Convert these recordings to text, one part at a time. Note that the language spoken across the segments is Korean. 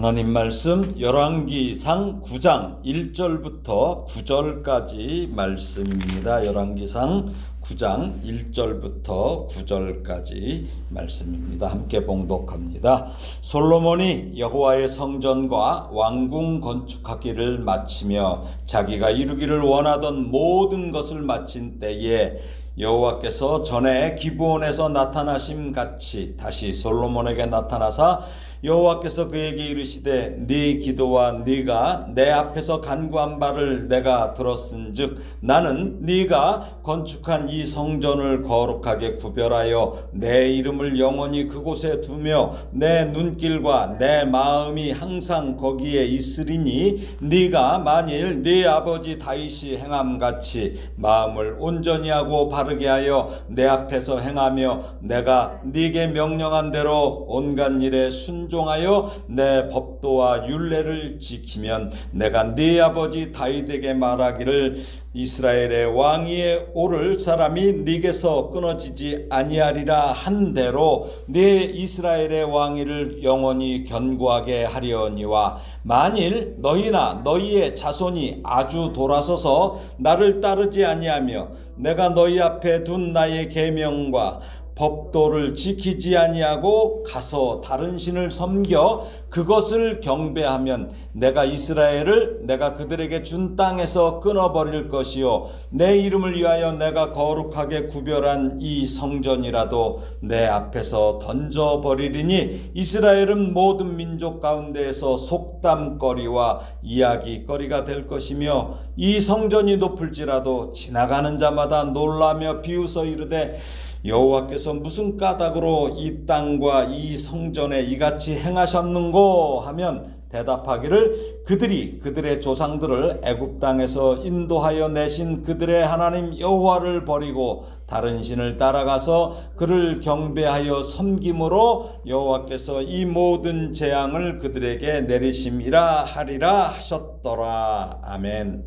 하나님 말씀 열왕기상 9장 1절부터 9절까지 말씀입니다. 열왕기상 9장 1절부터 9절까지 말씀입니다. 함께 봉독합니다. 솔로몬이 여호와의 성전과 왕궁 건축하기를 마치며 자기가 이루기를 원하던 모든 것을 마친 때에 여호와께서 전에 기브온에서 나타나심 같이 다시 솔로몬에게 나타나사 여호와께서 그에게 이르시되 네 기도와 네가 내 앞에서 간구한 바를 내가 들었은즉 나는 네가 건축한 이 성전을 거룩하게 구별하여 내 이름을 영원히 그곳에 두며 내 눈길과 내 마음이 항상 거기에 있으리니 네가 만일 네 아버지 다윗이 행함 같이 마음을 온전히 하고 바르게 하여 내 앞에서 행하며 내가 네게 명령한 대로 온갖 일에 순 종하여 내 법도와 율례를 지키면 내가 네 아버지 다윗에게 말하기를 이스라엘의 왕위에 오를 사람이 네게서 끊어지지 아니하리라 한 대로 네 이스라엘의 왕위를 영원히 견고하게 하려니와 만일 너희나 너희의 자손이 아주 돌아서서 나를 따르지 아니하며 내가 너희 앞에 둔 나의 계명과 법도를 지키지 아니하고 가서 다른 신을 섬겨 그것을 경배하면 내가 이스라엘을 내가 그들에게 준 땅에서 끊어버릴 것이요. 내 이름을 위하여 내가 거룩하게 구별한 이 성전이라도 내 앞에서 던져버리리니 이스라엘은 모든 민족 가운데에서 속담거리와 이야기거리가 될 것이며 이 성전이 높을지라도 지나가는 자마다 놀라며 비웃어 이르되 여호와께서 무슨 까닭으로 이 땅과 이 성전에 이같이 행하셨는고 하면 대답하기를 그들이 그들의 조상들을 애굽 땅에서 인도하여 내신 그들의 하나님 여호와를 버리고 다른 신을 따라가서 그를 경배하여 섬김으로 여호와께서 이 모든 재앙을 그들에게 내리심이라 하리라 하셨더라 아멘.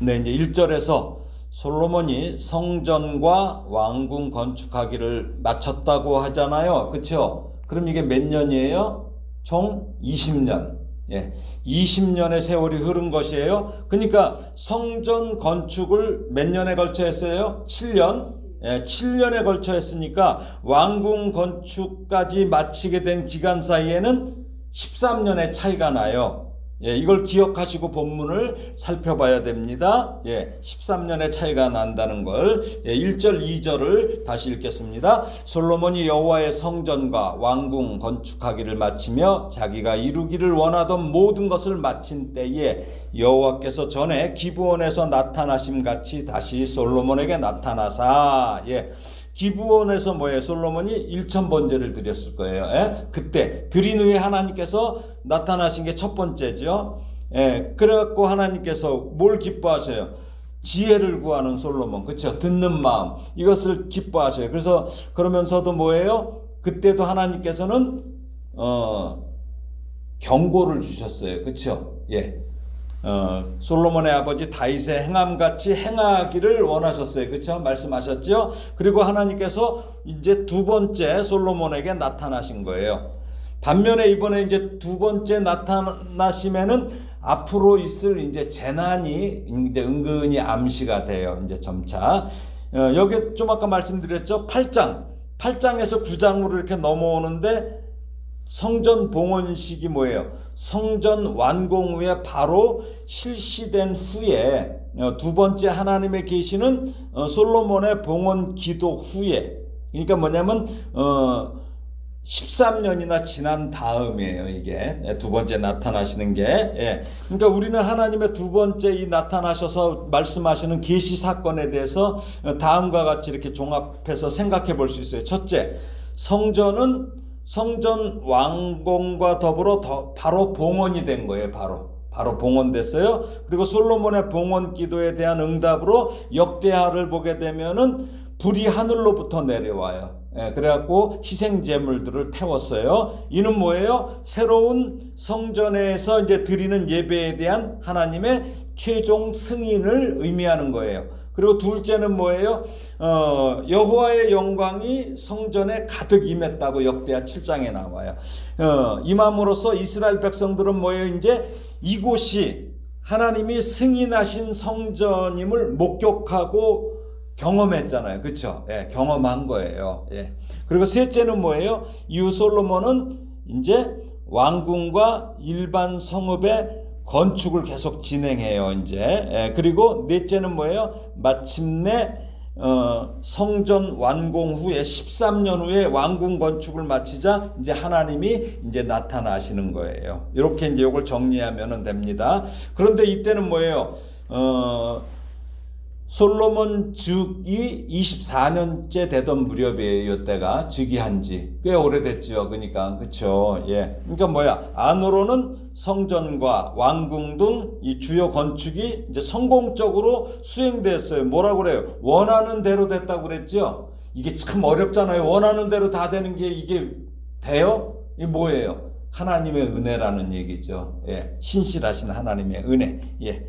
네 이제 1절에서 솔로몬이 성전과 왕궁 건축하기를 마쳤다고 하잖아요. 그렇죠? 그럼 이게 몇 년이에요? 총 20년. 예. 20년의 세월이 흐른 것이에요. 그러니까 성전 건축을 몇 년에 걸쳐 했어요? 7년. 예, 7년에 걸쳐 했으니까 왕궁 건축까지 마치게 된 기간 사이에는 13년의 차이가 나요. 예, 이걸 기억하시고 본문을 살펴봐야 됩니다. 예, 13년의 차이가 난다는 걸 예, 1절 2절을 다시 읽겠습니다. 솔로몬이 여호와의 성전과 왕궁 건축하기를 마치며 자기가 이루기를 원하던 모든 것을 마친 때에 여호와께서 전에 기브온에서 나타나심 같이 다시 솔로몬에게 나타나사 예. 기부원에서 뭐예요? 솔로몬이 1천 번제를 드렸을 거예요. 예? 그때 드린 후에 하나님께서 나타나신 게 첫 번째죠. 예, 그래갖고 하나님께서 뭘 기뻐하셔요? 지혜를 구하는 솔로몬, 그렇죠? 듣는 마음 이것을 기뻐하셔요. 그래서 그러면서도 뭐예요? 그때도 하나님께서는 어, 경고를 주셨어요. 그렇죠? 예. 어, 솔로몬의 아버지 다윗의 행함 같이 행하기를 원하셨어요. 그렇죠? 말씀하셨죠? 그리고 하나님께서 이제 두 번째 솔로몬에게 나타나신 거예요. 반면에 이번에 이제 두 번째 나타나심에는 앞으로 있을 이제 재난이 이제 은근히 암시가 돼요. 이제 점차. 어, 여기 좀 아까 말씀드렸죠? 8장. 8장에서 9장으로 이렇게 넘어오는데 성전 봉헌식이 뭐예요? 성전 완공 후에 바로 실시된 후에 어, 두 번째 하나님의 계시는 어, 솔로몬의 봉헌 기도 후에 그러니까 뭐냐면 어 13년이나 지난 다음이에요, 이게. 예, 두 번째 나타나시는 게. 예. 그러니까 우리는 하나님의 두 번째 이 나타나셔서 말씀하시는 계시 사건에 대해서 다음과 같이 이렇게 종합해서 생각해 볼 수 있어요. 첫째, 성전은 성전 왕궁과 더불어 더 바로 봉헌이 된 거예요. 바로 바로 봉헌됐어요. 그리고 솔로몬의 봉헌 기도에 대한 응답으로 역대하를 보게 되면은 불이 하늘로부터 내려와요. 예, 그래갖고 희생 제물들을 태웠어요. 이는 뭐예요? 새로운 성전에서 이제 드리는 예배에 대한 하나님의 최종 승인을 의미하는 거예요. 그리고 둘째는 뭐예요? 어, 여호와의 영광이 성전에 가득 임했다고 역대하 7장에 나와요. 어, 임함으로써 이스라엘 백성들은 뭐예요? 이제 이곳이 하나님이 승인하신 성전임을 목격하고 경험했잖아요. 그렇죠? 예, 경험한 거예요. 예. 그리고 셋째는 뭐예요? 이후 솔로몬은 이제 왕궁과 일반 성읍의 건축을 계속 진행해요. 이제 예, 그리고 넷째는 뭐예요? 마침내 어, 성전 완공 후에 13년 후에 왕궁 건축을 마치자 이제 하나님이 이제 나타나시는 거예요. 이렇게 이제 이걸 정리하면 됩니다. 그런데 이때는 뭐예요? 어, 솔로몬 즉이 24년째 되던 무렵이에요. 이때가 즉위한 지 꽤 오래됐죠. 그러니까 그렇죠. 예. 그러니까 뭐야? 안으로는 성전과 왕궁 등 이 주요 건축이 이제 성공적으로 수행됐어요. 뭐라고 그래요? 원하는 대로 됐다고 그랬죠. 이게 참 어렵잖아요. 원하는 대로 다 되는 게 이게 돼요? 이게 뭐예요? 하나님의 은혜라는 얘기죠. 예. 신실하신 하나님의 은혜. 예.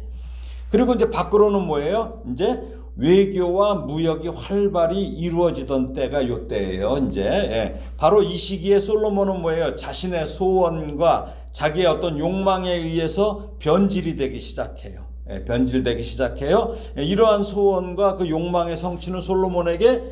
그리고 이제 밖으로는 뭐예요? 이제 외교와 무역이 활발히 이루어지던 때가 요 때예요. 이제 예. 바로 이 시기에 솔로몬은 뭐예요? 자신의 소원과 자기의 어떤 욕망에 의해서 변질이 되기 시작해요. 예, 변질되기 시작해요. 예, 이러한 소원과 그 욕망의 성취는 솔로몬에게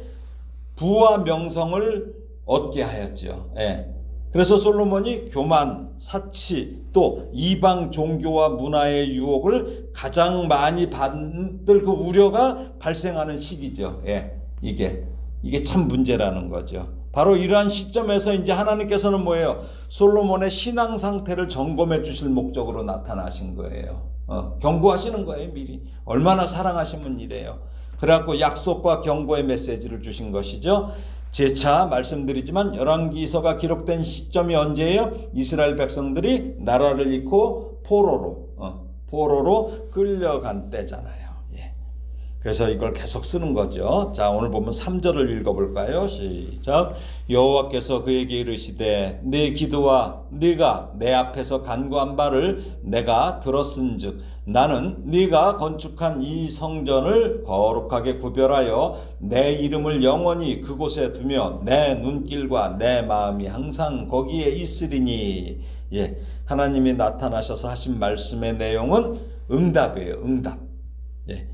부와 명성을 얻게 하였죠. 예. 그래서 솔로몬이 교만, 사치, 또 이방 종교와 문화의 유혹을 가장 많이 받을 그 우려가 발생하는 시기죠. 예, 이게 이게 참 문제라는 거죠. 바로 이러한 시점에서 이제 하나님께서는 뭐예요? 솔로몬의 신앙 상태를 점검해 주실 목적으로 나타나신 거예요. 어, 경고하시는 거예요, 미리. 얼마나 사랑하시면 이래요. 그래갖고 약속과 경고의 메시지를 주신 것이죠. 재차 말씀드리지만 열왕기서가 기록된 시점이 언제예요? 이스라엘 백성들이 나라를 잃고 포로로 어, 포로로 끌려간 때잖아요. 예. 그래서 이걸 계속 쓰는 거죠. 자, 오늘 보면 3절을 읽어 볼까요? 시작. 여호와께서 그에게 이르시되 내 기도와 네가 내 앞에서 간구한 바를 내가 들었은즉 나는 네가 건축한 이 성전을 거룩하게 구별하여 내 이름을 영원히 그곳에 두며 내 눈길과 내 마음이 항상 거기에 있으리니 예 하나님이 나타나셔서 하신 말씀의 내용은 응답이에요 응답 예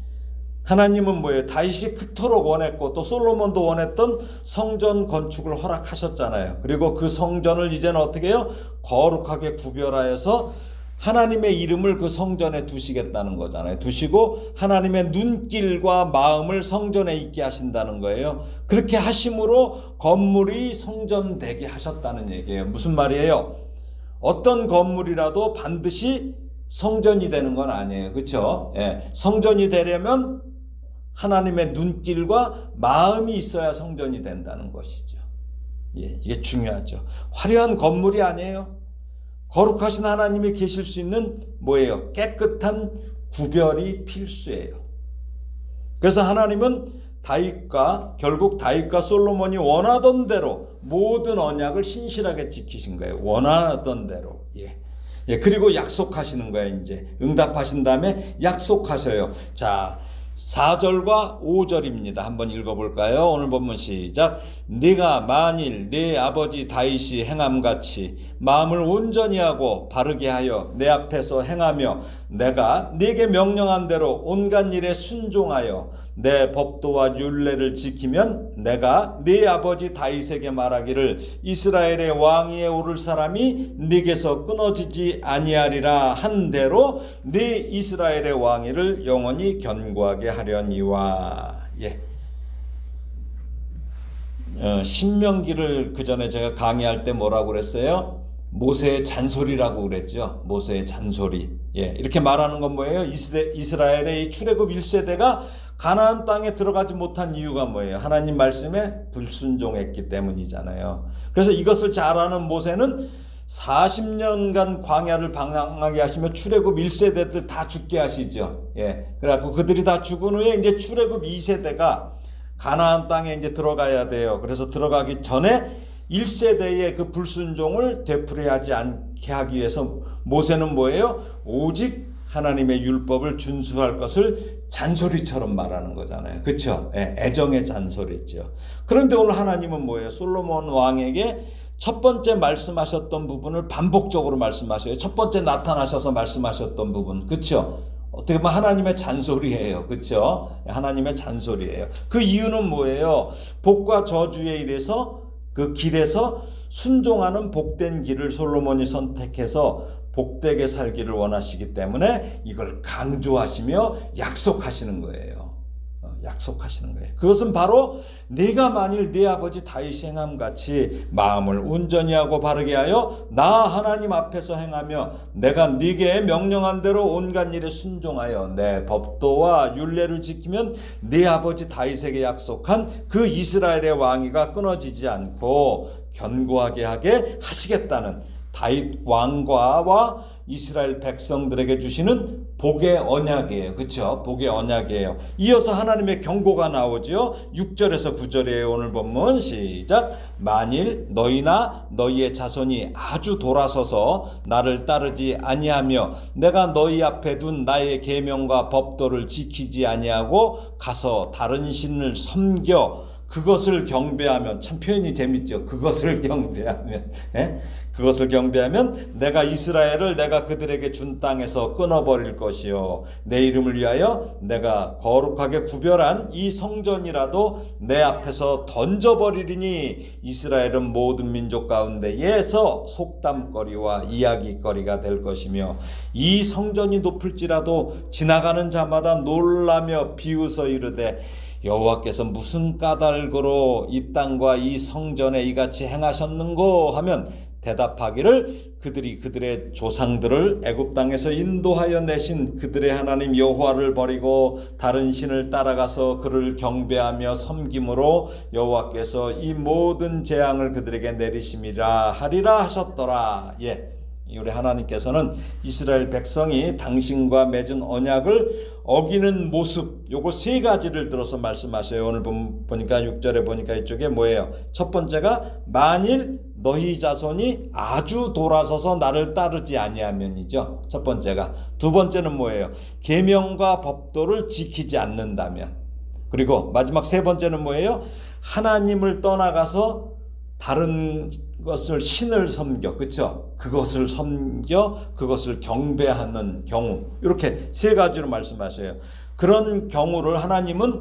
하나님은 뭐예요? 다윗이 그토록 원했고 또 솔로몬도 원했던 성전 건축을 허락하셨잖아요. 그리고 그 성전을 이제는 어떻게 해요? 거룩하게 구별하여서 하나님의 이름을 그 성전에 두시겠다는 거잖아요. 두시고 하나님의 눈길과 마음을 성전에 있게 하신다는 거예요. 그렇게 하심으로 건물이 성전되게 하셨다는 얘기예요. 무슨 말이에요? 어떤 건물이라도 반드시 성전이 되는 건 아니에요. 그렇죠? 예. 성전이 되려면 하나님의 눈길과 마음이 있어야 성전이 된다는 것이죠. 예, 이게 중요하죠. 화려한 건물이 아니에요. 거룩하신 하나님이 계실 수 있는 뭐예요? 깨끗한 구별이 필수예요. 그래서 하나님은 다윗과 결국 다윗과 솔로몬이 원하던 대로 모든 언약을 신실하게 지키신 거예요. 원하던 대로. 예. 예, 그리고 약속하시는 거예요, 이제. 응답하신 다음에 약속하셔요. 자, 4절과 5절입니다. 한번 읽어볼까요? 오늘 본문 시작. 네가 만일 네 아버지 다윗이 행함같이 마음을 온전히 하고 바르게 하여 내 앞에서 행하며 내가 네게 명령한 대로 온갖 일에 순종하여 내 법도와 율례를 지키면 내가 네 아버지 다윗에게 말하기를 이스라엘의 왕위에 오를 사람이 네게서 끊어지지 아니하리라 한 대로 네 이스라엘의 왕위를 영원히 견고하게 하려니와 예. 어, 신명기를 그 전에 제가 강의할 때 뭐라고 그랬어요? 모세의 잔소리라고 그랬죠. 모세의 잔소리. 예, 이렇게 말하는 건 뭐예요? 이스라, 이스라엘의 이 출애굽 1세대가 가나안 땅에 들어가지 못한 이유가 뭐예요? 하나님 말씀에 불순종했기 때문이잖아요. 그래서 이것을 잘 아는 모세는 40년간 광야를 방황하게 하시며 출애굽 1세대들 다 죽게 하시죠. 예. 그래갖고 그들이 다 죽은 후에 이제 출애굽 2세대가 가나안 땅에 이제 들어가야 돼요. 그래서 들어가기 전에 1세대의 그 불순종을 되풀이하지 않게 하기 위해서 모세는 뭐예요? 오직 하나님의 율법을 준수할 것을 잔소리처럼 말하는 거잖아요. 그렇죠? 예, 애정의 잔소리죠. 그런데 오늘 하나님은 뭐예요? 솔로몬 왕에게 첫 번째 말씀하셨던 부분을 반복적으로 말씀하셔요. 첫 번째 나타나셔서 말씀하셨던 부분. 그렇죠? 어떻게 보면 하나님의 잔소리예요. 그렇죠? 하나님의 잔소리예요. 그 이유는 뭐예요? 복과 저주에 이래서 그 길에서 순종하는 복된 길을 솔로몬이 선택해서 복되게 살기를 원하시기 때문에 이걸 강조하시며 약속하시는 거예요. 어, 약속하시는 거예요. 그것은 바로 내가 만일 네 아버지 다윗이 행함 같이 마음을 온전히 하고 바르게 하여 나 하나님 앞에서 행하며 내가 네게 명령한 대로 온갖 일에 순종하여 내 법도와 율례를 지키면 네 아버지 다윗에게 약속한 그 이스라엘의 왕위가 끊어지지 않고 견고하게 하게 하시겠다는 다윗 왕과와 이스라엘 백성들에게 주시는 복의 언약이에요. 그렇죠? 복의 언약이에요. 이어서 하나님의 경고가 나오죠. 6절에서 9절에 오늘 본문 시작. 만일 너희나 너희의 자손이 아주 돌아서서 나를 따르지 아니하며 내가 너희 앞에 둔 나의 계명과 법도를 지키지 아니하고 가서 다른 신을 섬겨 그것을 경배하면 참 표현이 재밌죠. 그것을 경배하면 예? 그것을 경배하면 내가 이스라엘을 내가 그들에게 준 땅에서 끊어버릴 것이요. 내 이름을 위하여 내가 거룩하게 구별한 이 성전이라도 내 앞에서 던져버리리니 이스라엘은 모든 민족 가운데에서 속담거리와 이야기거리가 될 것이며 이 성전이 높을지라도 지나가는 자마다 놀라며 비웃어 이르되 여호와께서 무슨 까닭으로 이 땅과 이 성전에 이같이 행하셨는고 하면 대답하기를 그들이 그들의 조상들을 애굽 땅에서 인도하여 내신 그들의 하나님 여호와를 버리고 다른 신을 따라가서 그를 경배하며 섬김으로 여호와께서 이 모든 재앙을 그들에게 내리심이라 하리라 하셨더라. 예. 우리 하나님께서는 이스라엘 백성이 당신과 맺은 언약을 어기는 모습 요거 세 가지를 들어서 말씀하셔요. 오늘 보니까 6절에 보니까 이쪽에 뭐예요? 첫 번째가 만일 너희 자손이 아주 돌아서서 나를 따르지 아니하면이죠. 첫 번째가 두 번째는 뭐예요? 계명과 법도를 지키지 않는다면. 그리고 마지막 세 번째는 뭐예요? 하나님을 떠나가서 다른 것을 신을 섬겨 그렇죠? 그것을 섬겨 그것을 경배하는 경우 이렇게 세 가지로 말씀하셔요. 그런 경우를 하나님은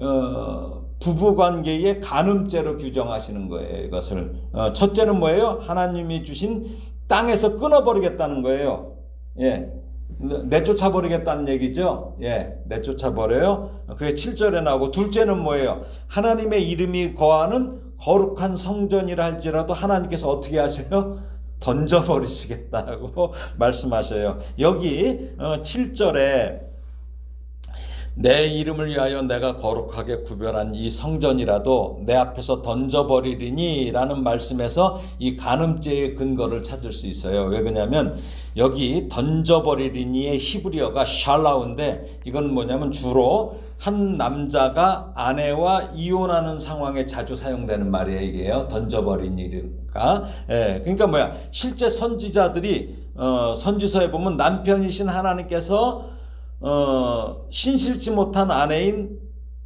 어, 부부 관계의 간음죄로 규정하시는 거예요. 이것을 어, 첫째는 뭐예요? 하나님이 주신 땅에서 끊어버리겠다는 거예요. 예. 내쫓아 버리겠다는 얘기죠. 예, 내쫓아 버려요. 그게 7절에 나오고 둘째는 뭐예요? 하나님의 이름이 거하는 거룩한 성전이라 할지라도 하나님께서 어떻게 하셔요? 던져 버리시겠다고 말씀하셔요. 여기 7절에 어, 내 이름을 위하여 내가 거룩하게 구별한 이 성전이라도 내 앞에서 던져버리리니 라는 말씀에서 이 간음죄의 근거를 찾을 수 있어요. 왜 그러냐면 여기 던져버리리니의 히브리어가 샬라우인데 이건 뭐냐면 주로 한 남자가 아내와 이혼하는 상황에 자주 사용되는 말이에요. 이게요. 던져버리니가. 예. 그러니까 뭐야. 실제 선지자들이 어, 선지서에 보면 남편이신 하나님께서 어, 신실치 못한 아내인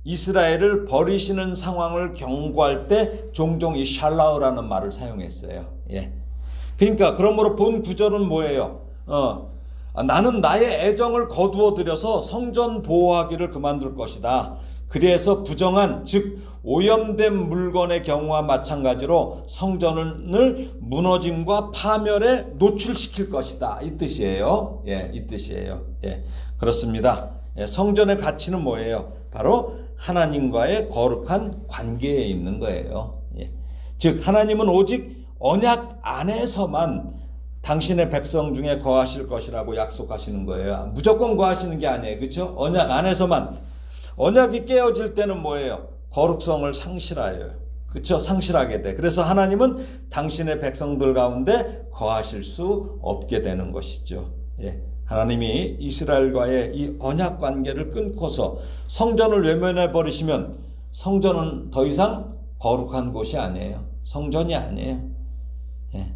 이스라엘을 버리시는 상황을 경고할 때 종종 이 샬라우라는 말을 사용했어요. 예. 그러니까 그러므로 본 구절은 뭐예요? 어, 나는 나의 애정을 거두어 들여서 성전 보호하기를 그만둘 것이다. 그래서 부정한 즉 오염된 물건의 경우와 마찬가지로 성전을 무너짐과 파멸에 노출시킬 것이다. 이 뜻이에요. 예, 이 뜻이에요. 예. 그렇습니다. 예, 성전의 가치는 뭐예요? 바로 하나님과의 거룩한 관계에 있는 거예요. 예. 즉 하나님은 오직 언약 안에서만 당신의 백성 중에 거하실 것이라고 약속하시는 거예요. 무조건 거하시는 게 아니에요. 그렇죠? 언약 안에서만 언약이 깨어질 때는 뭐예요? 거룩성을 상실하여요. 그렇죠? 상실하게 돼. 그래서 하나님은 당신의 백성들 가운데 거하실 수 없게 되는 것이죠. 예. 하나님이 이스라엘과의 이 언약 관계를 끊고서 성전을 외면해 버리시면 성전은 더 이상 거룩한 곳이 아니에요. 성전이 아니에요. 예.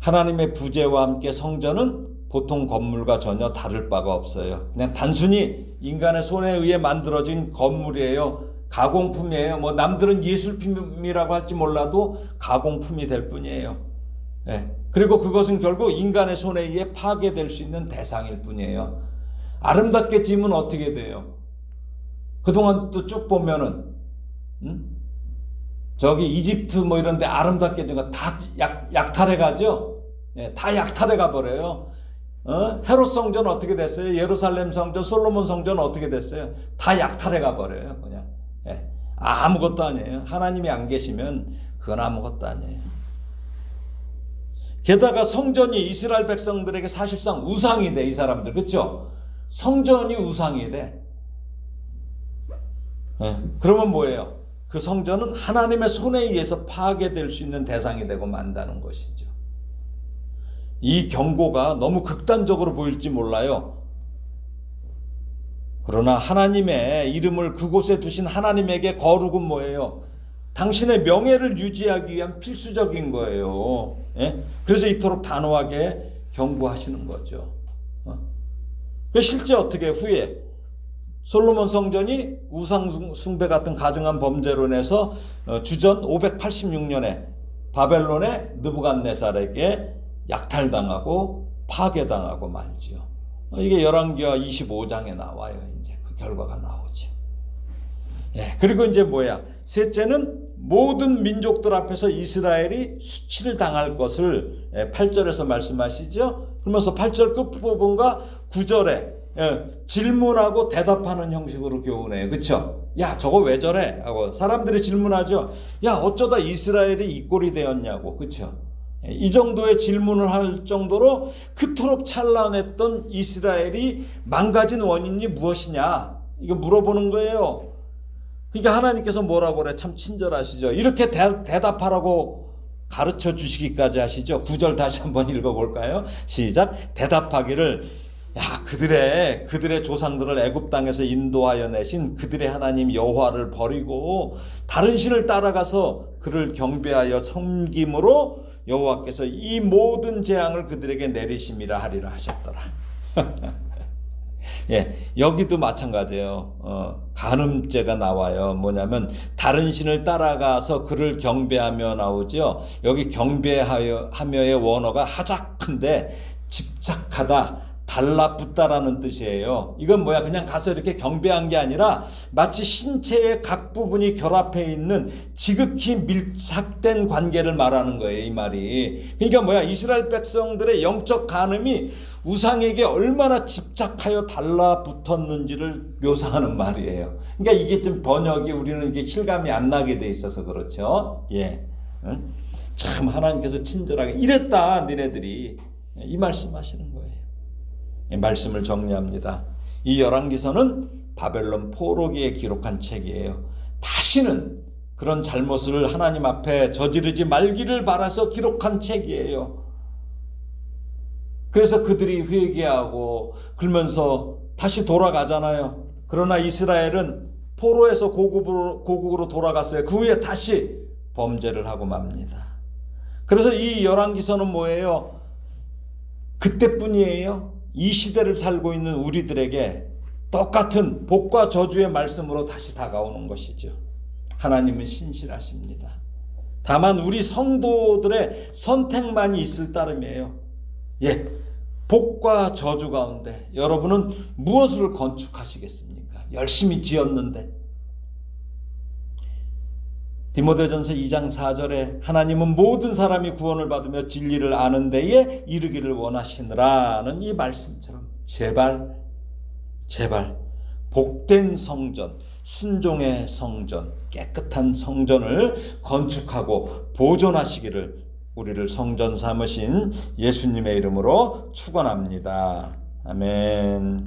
하나님의 부재와 함께 성전은 보통 건물과 전혀 다를 바가 없어요. 그냥 단순히 인간의 손에 의해 만들어진 건물이에요. 가공품이에요. 뭐 남들은 예술품이라고 할지 몰라도 가공품이 될 뿐이에요. 예. 그리고 그것은 결국 인간의 손에 의해 파괴될 수 있는 대상일 뿐이에요. 아름답게 지으면 어떻게 돼요? 그동안 또 쭉 보면은 음? 저기 이집트 뭐 이런 데 아름답게 지은 거다 약탈해 가죠. 예, 다 약탈해 가 버려요. 어? 헤롯 성전 어떻게 됐어요? 예루살렘 성전, 솔로몬 성전 어떻게 됐어요? 다 약탈해 가 버려요. 그냥 예, 아무것도 아니에요. 하나님이 안 계시면 그건 아무것도 아니에요. 게다가 성전이 이스라엘 백성들에게 사실상 우상이 돼 이 사람들 그렇죠? 성전이 우상이 돼. 예, 그러면 뭐예요? 그 성전은 하나님의 손에 의해서 파괴될 수 있는 대상이 되고 만다는 것이죠. 이 경고가 너무 극단적으로 보일지 몰라요. 그러나 하나님의 이름을 그곳에 두신 하나님에게 거룩은 뭐예요? 당신의 명예를 유지하기 위한 필수적인 거예요. 예? 그래서 이토록 단호하게 경고하시는 거죠. 어? 그 실제 어떻게 후에 솔로몬 성전이 우상 숭배 같은 가증한 범죄로 인해서 어, 주전 586년에 바벨론의 느부갓네살에게 약탈당하고 파괴당하고 말지요. 어, 이게 열왕기하 25장에 나와요. 이제 그 결과가 나오죠. 예, 그리고 이제 뭐야? 셋째는 모든 민족들 앞에서 이스라엘이 수치를 당할 것을 8절에서 말씀하시죠. 그러면서 8절 끝부분과 9절에 예, 질문하고 대답하는 형식으로 교훈해요. 그쵸? 야, 저거 왜 저래? 하고 사람들이 질문하죠. 야, 어쩌다 이스라엘이 이 꼴이 되었냐고. 예, 이 정도의 질문을 할 정도로 그토록 찬란했던 이스라엘이 망가진 원인이 무엇이냐? 이거 물어보는 거예요. 그러니까 하나님께서 뭐라고 그래? 참 친절하시죠. 이렇게 대, 대답하라고 가르쳐 주시기까지 하시죠. 구절 다시 한번 읽어 볼까요? 시작. 대답하기를 야 그들의 그들의 조상들을 애굽 땅에서 인도하여 내신 그들의 하나님 여호와를 버리고 다른 신을 따라가서 그를 경배하여 섬김으로 여호와께서 이 모든 재앙을 그들에게 내리심이라 하리라 하셨더라. 예, 여기도 마찬가지예요. 어, 간음죄가 나와요. 뭐냐면 다른 신을 따라가서 그를 경배하며 나오죠. 여기 경배하여 하며의 원어가 하작한데 집착하다, 달라붙다라는 뜻이에요. 이건 뭐야? 그냥 가서 이렇게 경배한 게 아니라 마치 신체의 각 부분이 결합해 있는 지극히 밀착된 관계를 말하는 거예요. 이 말이. 그러니까 뭐야? 이스라엘 백성들의 영적 간음이 우상에게 얼마나 집착하여 달라붙었는지를 묘사하는 말이에요. 그러니까 이게 좀 번역이 우리는 이게 실감이 안 나게 돼 있어서 그렇죠. 예. 응? 참 하나님께서 친절하게 이랬다 니네들이 이 말씀하시는 거예요. 말씀을 정리합니다. 이 열왕기서는 바벨론 포로기에 기록한 책이에요. 다시는 그런 잘못을 하나님 앞에 저지르지 말기를 바라서 기록한 책이에요. 그래서 그들이 회개하고 그러면서 다시 돌아가잖아요. 그러나 이스라엘은 포로에서 고국으로, 고국으로 돌아갔어요. 그 후에 다시 범죄를 하고 맙니다. 그래서 이 열왕기서는 뭐예요? 그때뿐이에요. 이 시대를 살고 있는 우리들에게 똑같은 복과 저주의 말씀으로 다시 다가오는 것이죠. 하나님은 신실하십니다. 다만 우리 성도들의 선택만이 있을 따름이에요. 예. 복과 저주 가운데 여러분은 무엇을 건축하시겠습니까? 열심히 지었는데. 디모데전서 2장 4절에 하나님은 모든 사람이 구원을 받으며 진리를 아는 데에 이르기를 원하시느라는 이 말씀처럼 제발 제발 복된 성전, 순종의 성전, 깨끗한 성전을 건축하고 보존하시기를 우리를 성전 삼으신 예수님의 이름으로 축원합니다. 아멘.